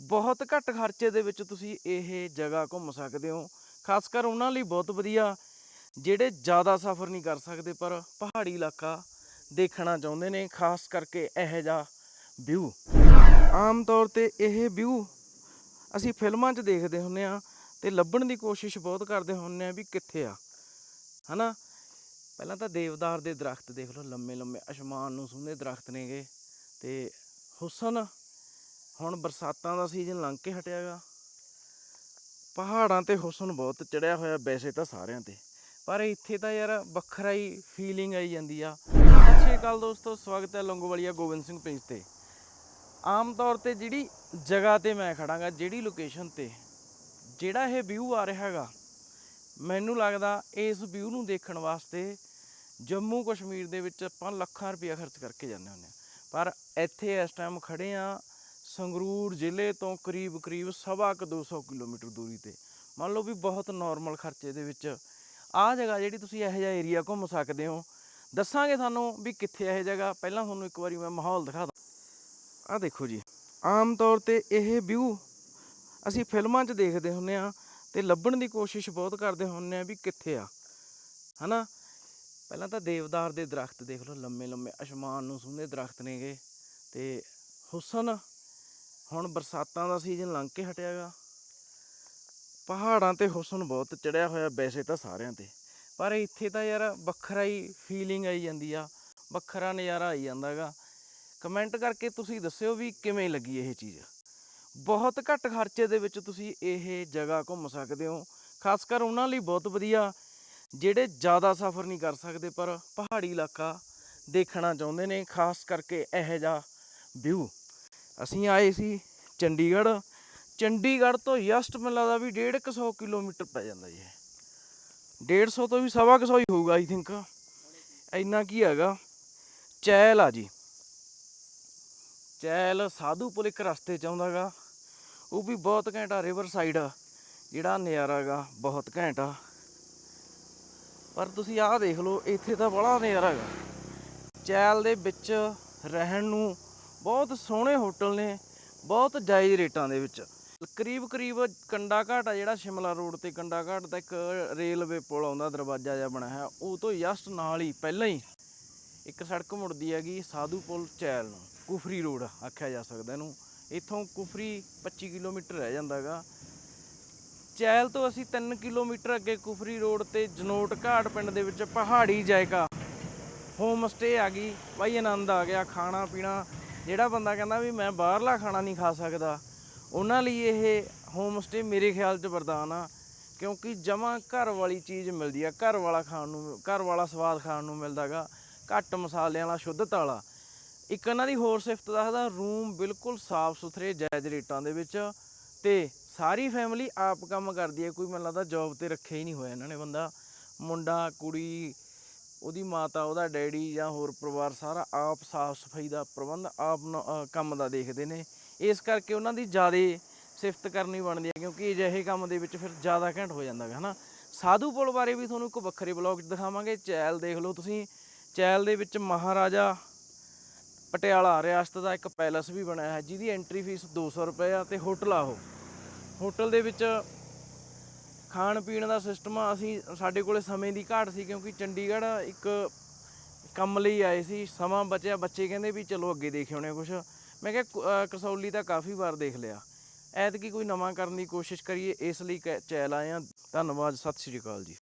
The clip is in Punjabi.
ਬਹੁਤ ਘੱਟ ਖਰਚੇ ਦੇ ਵਿੱਚ ਤੁਸੀਂ ਇਹ ਜਗ੍ਹਾ ਘੁੰਮ ਸਕਦੇ ਹੋ। ਖਾਸ ਕਰ ਉਹਨਾਂ ਲਈ ਬਹੁਤ ਵਧੀਆ, ਜਿਹੜੇ ਜ਼ਿਆਦਾ ਸਫ਼ਰ ਨਹੀਂ ਕਰ ਸਕਦੇ ਪਰ ਪਹਾੜੀ ਇਲਾਕਾ ਦੇਖਣਾ ਚਾਹੁੰਦੇ ਨੇ, ਖਾਸ ਕਰਕੇ ਇਹੋ ਜਿਹਾ ਵਿਊ ਆਮ ਤੌਰ ਤੇ ਇਹ ਵਿਊ ਅਸੀਂ ਫਿਲਮਾਂ 'ਚ ਦੇਖਦੇ ਹੁੰਨੇ ਆ ਤੇ ਲੱਭਣ ਦੀ ਕੋਸ਼ਿਸ਼ ਬਹੁਤ ਕਰਦੇ ਹੁੰਨੇ ਆ ਵੀ ਕਿੱਥੇ ਆ, ਹਨਾ? ਪਹਿਲਾਂ ਤਾਂ ਦੇਵਦਾਰ ਦੇ ਦਰਖਤ ਦੇਖ ਲਓ ਲੰਮੇ ਲੰਮੇ ਅਸਮਾਨ ਨੂੰ ਸੁੰਨੇ ਦਰਖਤ ਨੇਗੇ ਤੇ ਹੁਸਨ ਹੁਣ ਬਰਸਾਤਾਂ ਦਾ ਸੀਜ਼ਨ ਲੰਘ ਕੇ ਹਟਿਆਗਾ ਪਹਾੜਾਂ ਤੇ ਹੁਸਨ ਬਹੁਤ ਚੜਿਆ ਹੋਇਆ ਵੈਸੇ ਤਾਂ ਸਾਰਿਆਂ ਤੇ। ਪਰ ਇੱਥੇ ਤਾਂ ਯਾਰ ਵੱਖਰਾ ਹੀ ਫੀਲਿੰਗ ਆਈ ਜਾਂਦੀ ਆ। ਸਤਿ ਸ਼੍ਰੀ ਅਕਾਲ ਦੋਸਤੋ, ਸਵਾਗਤ ਹੈ ਲੰਗੋਵਾਲੀਆ ਗੋਬਿੰਦ ਸਿੰਘ ਪਿੰਜ ਤੇ। ਆਮ ਤੌਰ ਤੇ ਜਿਹੜੀ ਜਗ੍ਹਾ ਤੇ ਮੈਂ ਖੜਾਂਗਾ ਜਿਹੜੀ ਲੋਕੇਸ਼ਨ ਤੇ, ਜਿਹੜਾ ਇਹ ਵਿਊ ਆ ਰਿਹਾ ਹੈਗਾ ਮੈਨੂੰ ਲੱਗਦਾ ਇਸ ਵਿਊ ਨੂੰ ਦੇਖਣ ਵਾਸਤੇ ਜੰਮੂ ਕਸ਼ਮੀਰ ਦੇ ਵਿੱਚ ਆਪਾਂ ਲੱਖਾਂ ਰੁਪਇਆ ਖਰਚ ਕਰਕੇ ਜਾਂਦੇ ਹੁੰਦੇ ਆ। ਪਰ ਇੱਥੇ ਇਸ ਟਾਈਮ ਖੜੇ ਆ ਸੰਗਰੂਰ ਜ਼ਿਲ੍ਹੇ ਤੋਂ ਕਰੀਬ ਕਰੀਬ ਸਵਾ ਕੁ 200 ਕਿਲੋਮੀਟਰ ਦੂਰੀ ਤੇ। ਮੰਨ ਲਓ ਵੀ ਬਹੁਤ ਨਾਰਮਲ ਖਰਚੇ ਦੇ ਵਿੱਚ ਆਹ ਜਗ੍ਹਾ ਜਿਹੜੀ ਤੁਸੀਂ ਇਹੋ ਜਿਹਾ ਏਰੀਆ ਘੁੰਮ ਸਕਦੇ ਹੋ। ਦੱਸਾਂਗੇ ਤੁਹਾਨੂੰ ਵੀ ਕਿੱਥੇ ਇਹ ਜਗ੍ਹਾ। ਪਹਿਲਾਂ ਤੁਹਾਨੂੰ ਇੱਕ ਵਾਰੀ ਮੈਂ ਮਾਹੌਲ ਦਿਖਾ ਦਾਂ। ਆਹ ਦੇਖੋ ਜੀ, ਆਮ ਤੌਰ ਤੇ ਇਹ ਵਿਊ ਅਸੀਂ ਫਿਲਮਾਂ 'ਚ ਦੇਖਦੇ ਹੁੰਨੇ ਆ ਤੇ ਲੱਭਣ ਦੀ ਕੋਸ਼ਿਸ਼ ਬਹੁਤ ਕਰਦੇ ਹੁੰਨੇ ਆ ਵੀ ਕਿੱਥੇ ਆ। ਹਨਾ? ਪਹਿਲਾਂ ਤਾਂ ਦੇਵਦਾਰ ਦੇ ਦਰਖਤ ਦੇਖ ਲਓ ਲੰਮੇ ਲੰਮੇ ਅਸਮਾਨ ਨੂੰ ਸੁੰਦੇ ਦਰਖਤ ਨੇਗੇ ਤੇ ਹੁਸਨ ਹੁਣ ਬਰਸਾਤਾਂ ਦਾ ਸੀਜ਼ਨ ਲੰਘ ਕੇ ਹਟਿਆਗਾ ਪਹਾੜਾਂ ਤੇ ਹੁਸਨ ਬਹੁਤ ਚੜਿਆ ਹੋਇਆ ਵੈਸੇ ਤਾਂ ਸਾਰਿਆਂ ਤੇ। ਪਰ ਇੱਥੇ ਤਾਂ ਯਾਰ ਵੱਖਰਾ ਹੀ ਫੀਲਿੰਗ ਆਈ ਜਾਂਦੀ ਆ, ਵੱਖਰਾ ਨਜ਼ਾਰਾ ਆਈ ਜਾਂਦਾਗਾ ਕਮੈਂਟ ਕਰਕੇ ਤੁਸੀਂ ਦੱਸਿਓ ਵੀ ਕਿਵੇਂ ਲੱਗੀ ਇਹ ਚੀਜ਼? ਬਹੁਤ ਘੱਟ ਖਰਚੇ ਦੇ ਵਿੱਚ ਤੁਸੀਂ ਇਹ ਜਗ੍ਹਾ ਘੁੰਮ ਸਕਦੇ ਹੋ। ਖਾਸ ਕਰ ਉਹਨਾਂ ਲਈ ਬਹੁਤ ਵਧੀਆ, ਜਿਹੜੇ ਜ਼ਿਆਦਾ ਸਫ਼ਰ ਨਹੀਂ ਕਰ ਸਕਦੇ ਪਰ ਪਹਾੜੀ ਇਲਾਕਾ ਦੇਖਣਾ ਚਾਹੁੰਦੇ ਨੇ, ਖਾਸ ਕਰਕੇ ਇਹੋ ਜਿਹਾ ਵਿਊ ਅਸੀਂ ਆਏ ਸੀ ਚੰਡੀਗੜ੍ਹ। ਚੰਡੀਗੜ੍ਹ ਤੋਂ ਜਸਟ ਮੈਨੂੰ ਲੱਗਦਾ ਵੀ 150 ਕਿਲੋਮੀਟਰ ਪੈ ਜਾਂਦਾ ਜੀ ਇਹ। 150 ਤੋਂ ਵੀ ਸਵਾ ਕੁ ਸੌ ਹੀ ਹੋਊਗਾ ਆਈ ਥਿੰਕ ਇੰਨਾ ਕੀ ਹੈਗਾ। ਚੈਲ ਆ ਜੀ। ਚੈਲ ਸਾਧੂਪੁਰ ਇੱਕ ਰਸਤੇ ਚ ਆਉਂਦਾਗਾ ਉਹ ਵੀ ਬਹੁਤ ਘੈਂਟ ਆ ਰਿਵਰ ਸਾਈਡ ਜਿਹੜਾ ਨਜ਼ਾਰਾ ਹੈਗਾ ਬਹੁਤ ਘੈਂਟ ਪਰ ਤੁਸੀਂ ਆਹ ਦੇਖ ਲਓ, ਇੱਥੇ ਤਾਂ ਬੜਾ ਨਜ਼ਾਰਾ ਹੈਗਾ ਚੈਲ ਦੇ ਵਿੱਚ ਰਹਿਣ ਨੂੰ ਬਹੁਤ ਸੋਹਣੇ ਹੋਟਲ ਨੇ, ਬਹੁਤ ਜਾਇਜ਼ ਰੇਟਾਂ ਦੇ ਵਿੱਚ। ਕਰੀਬ ਕਰੀਬ ਕੰਡਾ ਘਾਟ ਆ ਜਿਹੜਾ ਸ਼ਿਮਲਾ ਰੋਡ ਤੇ, ਕੰਡਾ ਘਾਟ ਦਾ ਇੱਕ ਰੇਲਵੇ ਪੁਲ ਆਉਂਦਾ, ਦਰਵਾਜ਼ਾ ਜਿਹਾ ਬਣਿਆ ਹੈ ਉਹ ਤੋਂ ਜਸਟ ਨਾਲ ਹੀ, ਪਹਿਲਾਂ ਹੀ ਇੱਕ ਸੜਕ ਮੁੜਦੀ ਹੈਗੀ, ਸਾਧੂ ਪੁਲ ਚੈਲ ਨੂੰ, ਕੁਫਰੀ ਰੋਡ ਆਖਿਆ ਜਾ ਸਕਦਾ ਇਹਨੂੰ। ਇੱਥੋਂ ਕੁਫਰੀ 25 ਕਿਲੋਮੀਟਰ ਰਹਿ ਜਾਂਦਾਗਾ ਚੈਲ ਤੋਂ ਅਸੀਂ 3 ਕਿਲੋਮੀਟਰ ਅੱਗੇ ਕੁਫਰੀ ਰੋਡ ਤੇ ਜਨੋਟ ਘਾਟ ਪਿੰਡ ਦੇ ਵਿੱਚ ਪਹਾੜੀ ਜਾਇਕਾ। ਹੋਮ ਸਟੇ ਆ ਗਈ, ਬਾਈ ਆਨੰਦ ਆ ਗਿਆ ਖਾਣਾ ਪੀਣਾ ਜਿਹੜਾ ਬੰਦਾ ਕਹਿੰਦਾ ਵੀ ਮੈਂ ਬਾਹਰਲਾ ਖਾਣਾ ਨਹੀਂ ਖਾ ਸਕਦਾ, ਉਹਨਾਂ ਲਈ ਇਹ ਹੋਮ ਸਟੇ ਮੇਰੇ ਖਿਆਲ 'ਚ ਵਰਦਾਨ ਆ, ਕਿਉਂਕਿ ਜਮਾਂ ਘਰ ਵਾਲੀ ਚੀਜ਼ ਮਿਲਦੀ ਆ, ਘਰ ਵਾਲਾ ਖਾਣ ਨੂੰ, ਘਰ ਵਾਲਾ ਸਵਾਦ ਖਾਣ ਨੂੰ ਮਿਲਦਾਗਾ, ਘੱਟ ਮਸਾਲਿਆਂ ਵਾਲਾ ਸ਼ੁੱਧਤਾ ਵਾਲਾ ਇੱਕ ਇਹਨਾਂ ਦੀ ਹੋਰ ਸਿਫਤ ਦੱਸਦਾ ਰੂਮ ਬਿਲਕੁਲ ਸਾਫ਼ ਸੁਥਰੇ ਜਾਇਜ਼ ਰੇਟਾਂ ਦੇ ਵਿੱਚ ਤੇ ਸਾਰੀ ਫੈਮਿਲੀ ਆਪ ਕੰਮ ਕਰਦੀ ਹੈ ਕੋਈ ਮੈਨੂੰ ਲੱਗਦਾ ਜੌਬ ਤੇ ਰੱਖਿਆ ਹੀ ਨਹੀਂ ਹੋਇਆ ਇਹਨਾਂ ਨੇ ਬੰਦਾ। ਮੁੰਡਾ, ਕੁੜੀ ਉਹਦੀ ਮਾਤਾ, ਉਹਦਾ ਡੈਡੀ ਜਾਂ ਹੋਰ ਪਰਿਵਾਰ ਸਾਰਾ ਆਪ ਸਾਫ਼ ਸਫ਼ਾਈ ਦਾ ਪ੍ਰਬੰਧ ਆਪ ਨ- ਕੰਮ ਦਾ ਦੇਖਦੇ ਨੇ। ਇਸ ਕਰਕੇ ਉਹਨਾਂ ਦੀ ਜ਼ਿਆਦਾ ਸਿਫਤ ਕਰਨੀ ਬਣਦੀ ਹੈ ਕਿਉਂਕਿ ਅਜਿਹੇ ਕੰਮ ਦੇ ਵਿੱਚ ਫਿਰ ਜ਼ਿਆਦਾ ਘੈਂਟ ਹੋ ਜਾਂਦਾ ਹੈ ਹਨਾ। ਸਾਧੂ ਪੁਲ ਬਾਰੇ ਵੀ ਤੁਹਾਨੂੰ ਇੱਕ ਵੱਖਰੇ ਬਲੌਗ 'ਚ ਦਿਖਾਵਾਂਗੇ। ਚੈਲ ਦੇਖ ਲਓ ਤੁਸੀਂ। ਚੈਲ ਦੇ ਵਿੱਚ ਮਹਾਰਾਜਾ ਪਟਿਆਲਾ, ਰਿਆਸਤ ਦਾ ਇੱਕ ਪੈਲਸ ਵੀ ਬਣਿਆ ਹੈ, ਜਿਹਦੀ ਐਂਟਰੀ ਫੀਸ 200 ਰੁਪਏ ਆ ਤੇ ਹੋਟਲ ਆ ਉਹ। ਹੋਟਲ ਦੇ ਵਿੱਚ ਖਾਣ ਪੀਣ ਦਾ ਸਿਸਟਮ ਅਸੀਂ ਸਾਡੇ ਕੋਲੇ ਸਮੇਂ ਦੀ ਘਾਟ ਸੀ ਕਿਉਂਕਿ ਚੰਡੀਗੜ੍ਹ ਇੱਕ ਕੰਮ ਲਈ ਆਏ ਸੀ, ਸਮਾਂ ਬਚਿਆ, ਬੱਚੇ ਕਹਿੰਦੇ ਵੀ ਚਲੋ ਅੱਗੇ ਦੇਖ ਆਉਣੇ ਕੁਛ। ਮੈਂ ਕਿਹਾ ਕ- ਕਸੌਲੀ ਤਾਂ ਕਾਫੀ ਵਾਰ ਦੇਖ ਲਿਆ। ਐਤਕੀ ਕੋਈ ਨਵਾਂ ਕਰਨ ਦੀ ਕੋਸ਼ਿਸ਼ ਕਰੀਏ, ਇਸ ਲਈ ਕ- ਚੈਲ ਆਏ ਆ ਧੰਨਵਾਦ, ਸਤਿ ਸ਼੍ਰੀ ਅਕਾਲ ਜੀ।